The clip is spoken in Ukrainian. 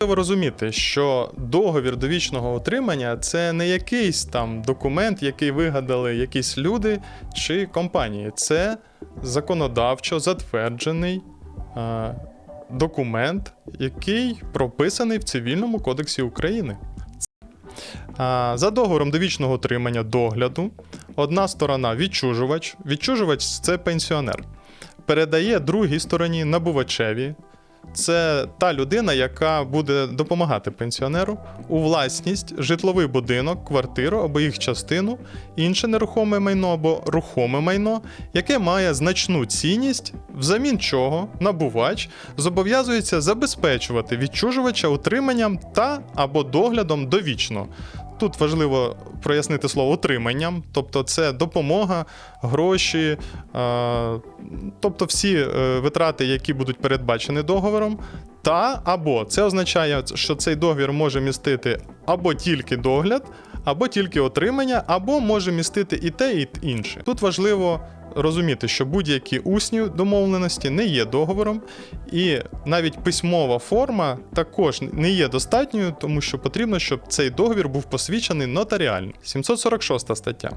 Треба розуміти, що договір довічного отримання це не якийсь там документ, який вигадали якісь люди чи компанії. Це законодавчо затверджений е, документ, який прописаний в Цивільному кодексі України. За договором довічного отримання догляду одна сторона відчужувач, відчужувач це пенсіонер, передає другій стороні набувачеві. Це та людина, яка буде допомагати пенсіонеру у власність житловий будинок, квартиру або їх частину, інше нерухоме майно або рухоме майно, яке має значну цінність, взамін чого набувач зобов'язується забезпечувати відчужувача утриманням та або доглядом довічно. Тут важливо прояснити слово отриманням, тобто це допомога, гроші, е, тобто всі е, витрати, які будуть передбачені договором, та або це означає, що цей договір може містити або тільки догляд, або тільки отримання, або може містити і те, і інше. Тут важливо розуміти, що будь-які усні домовленості не є договором, і навіть письмова форма також не є достатньою, тому що потрібно, щоб цей договір був посвідчений нотаріально. 746 стаття.